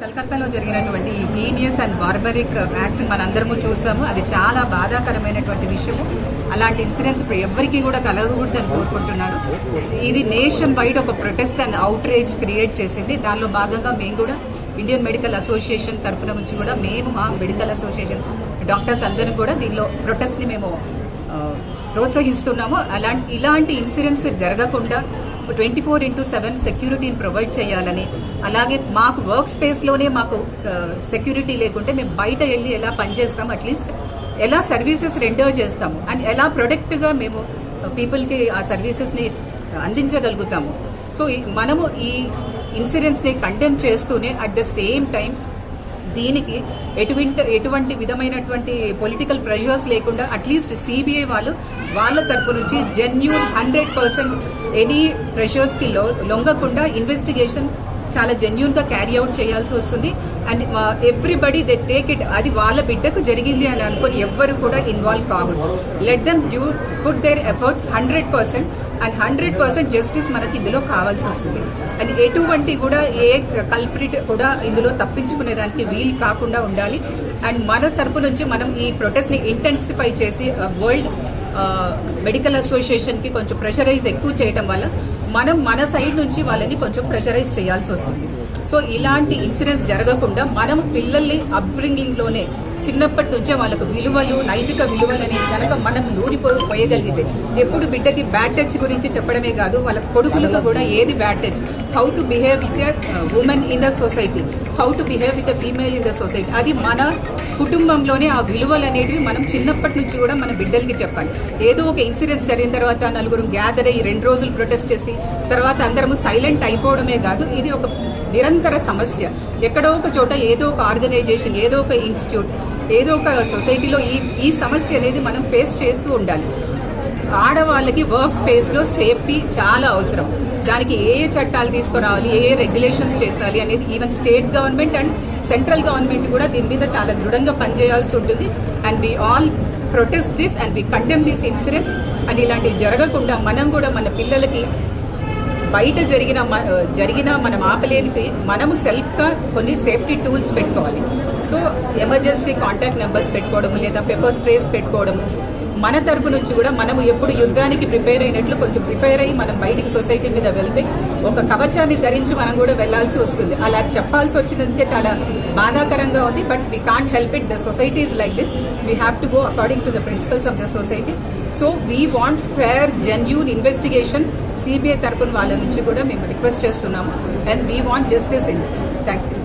కలకత్తాలో జరిగినటువంటి ఈ హీనియస్ అండ్ బార్బరిక్ యాక్ట్ మనందరము చూసాము. అది చాలా బాధాకరమైనటువంటి విషయము. అలాంటి ఇన్సిడెంట్స్ ఇప్పుడు ఎవరికి కూడా కలగకూడదని కోరుకుంటున్నాను. ఇది నేషన్ వైడ్ ఒక protest and outrage create చేసింది. దానిలో భాగంగా మేము కూడా ఇండియన్ మెడికల్ అసోసియేషన్ తరఫున నుంచి కూడా మేము మా మెడికల్ అసోసియేషన్ డాక్టర్స్ అందరం కూడా దీనిలో ప్రొటెస్ట్ని మేము ప్రోత్సహిస్తున్నాము. అలాంటి ఇలాంటి ఇన్సిడెంట్స్ జరగకుండా ట్వంటీ ఫోర్ ఇంటూ సెవెన్ సెక్యూరిటీని ప్రొవైడ్ చేయాలని అలాగే మాకు వర్క్ స్పేస్లోనే మాకు సెక్యూరిటీ లేకుంటే మేము బయట వెళ్ళి ఎలా పనిచేస్తాం అట్లీస్ట్ ఎలా సర్వీసెస్ రెండర్ చేస్తాము అండ్ ఎలా ప్రొడక్ట్గా మేము పీపుల్కి ఆ సర్వీసెస్ని అందించగలుగుతాము. సో మనము ఈ ఇన్సిడెంట్స్ని కండెమ్ చేస్తూనే అట్ ద సేమ్ టైం దీనికి ఎటువంటి ఎటువంటి విధమైనటువంటి పొలిటికల్ ప్రెషర్స్ లేకుండా అట్లీస్ట్ సిబిఐ వాళ్ళు వాళ్ళ తరపు నుంచి జెన్యూన్ హండ్రెడ్ పర్సెంట్ ఎనీ ప్రెషర్స్కి లొంగకుండా ఇన్వెస్టిగేషన్ చాలా జెన్యున్గా క్యారీ అవుట్ చేయాల్సి వస్తుంది. And everybody they take it అది వాళ్ళ బిడ్డకు జరిగింది అని అనుకుని ఎవ్వరు కూడా ఇన్వాల్వ్ కాకూడదు. Let them do put their efforts hundred percent and hundred percent justice మనకి ఇందులో కావాల్సి వస్తుంది. అండ్ ఎటువంటి కూడా ఏ కల్ప్రిట్ కూడా ఇందులో తప్పించుకునేదానికి వీలు కాకుండా ఉండాలి. అండ్ మన తరపు నుంచి మనం ఈ ప్రొటెస్ట్ని ఇంటెన్సిఫై చేసి uh, వరల్డ్ మెడికల్ అసోసియేషన్కి కొంచెం ప్రెషరైజ్ ఎక్కువ చేయటం వల్ల మనం మన సైడ్ నుంచి వాళ్ళని కొంచెం ప్రెషరైజ్ చేయాల్సి వస్తుంది. సో ఇలాంటి ఇన్సిడెంట్స్ జరగకుండా మనం పిల్లల్ని అప్బ్రింగింగ్లోనే చిన్నప్పటి నుంచే వాళ్ళకు విలువలు నైతిక విలువలు అనేది కనుక మనం నూరిపోయగలిగితే ఎప్పుడు బిడ్డకి బ్యాడ్ టచ్ గురించి చెప్పడమే కాదు వాళ్ళ కొడుకులకు కూడా ఏది bad touch? How to behave with women in the society how to behave with female in the society అది మన కుటుంబంలోనే ఆ విలువలు అనేటివి మనం చిన్నప్పటి నుంచి కూడా మన బిడ్డలకి చెప్పాలి. ఏదో ఒక ఇన్సిడెన్స్ జరిగిన తర్వాత నలుగురు గ్యాదర్ అయ్యి రెండు రోజులు ప్రొటెస్ట్ చేసి తర్వాత అందరము సైలెంట్ అయిపోవడమే కాదు ఇది ఒక నిరంతర సమస్య. ఎక్కడో ఒక చోట ఏదో ఒక ఆర్గనైజేషన్ ఏదో ఒక ఇన్స్టిట్యూట్ ఏదో ఒక సొసైటీలో ఈ ఈ సమస్య అనేది మనం ఫేస్ చేస్తూ ఉండాలి. ఆడవాళ్ళకి వర్క్ స్పేస్లో సేఫ్టీ చాలా అవసరం. దానికి ఏ ఏ చట్టాలు తీసుకురావాలి ఏ ఏ రెగ్యులేషన్స్ చేసాలి అనేది even state government and central government కూడా దీని మీద చాలా దృఢంగా పనిచేయాల్సి ఉంటుంది. And we all protest this and we condemn this incidents. And ఇలాంటివి జరగకుండా మనం కూడా మన పిల్లలకి బయట జరిగిన జరిగిన మనం ఆపలేని మనము సెల్ఫ్గా కొన్ని సేఫ్టీ టూల్స్ పెట్టుకోవాలి. సో ఎమర్జెన్సీ కాంటాక్ట్ నెంబర్స్ పెట్టుకోవడము లేదా పెప్పర్ స్ప్రేస్ పెట్టుకోవడము. మన తరపు నుంచి కూడా మనము ఎప్పుడు యుద్ధానికి ప్రిపేర్ అయినట్లు కొంచెం ప్రిపేర్ అయ్యి మనం బయటికి సొసైటీ మీద వెళ్తే ఒక కవచాన్ని ధరించి మనం కూడా వెళ్ళాల్సి వస్తుంది. అలా చెప్పాల్సి వచ్చినందుకే చాలా బాధాకరంగా ఉంది but we can't help it the society is like this we have to go according to the principles of the society so we want fair genuine investigation CBI తరపున వాళ్ళ నుంచి కూడా మేము రిక్వెస్ట్ చేస్తున్నాము. And we want justice in this thank you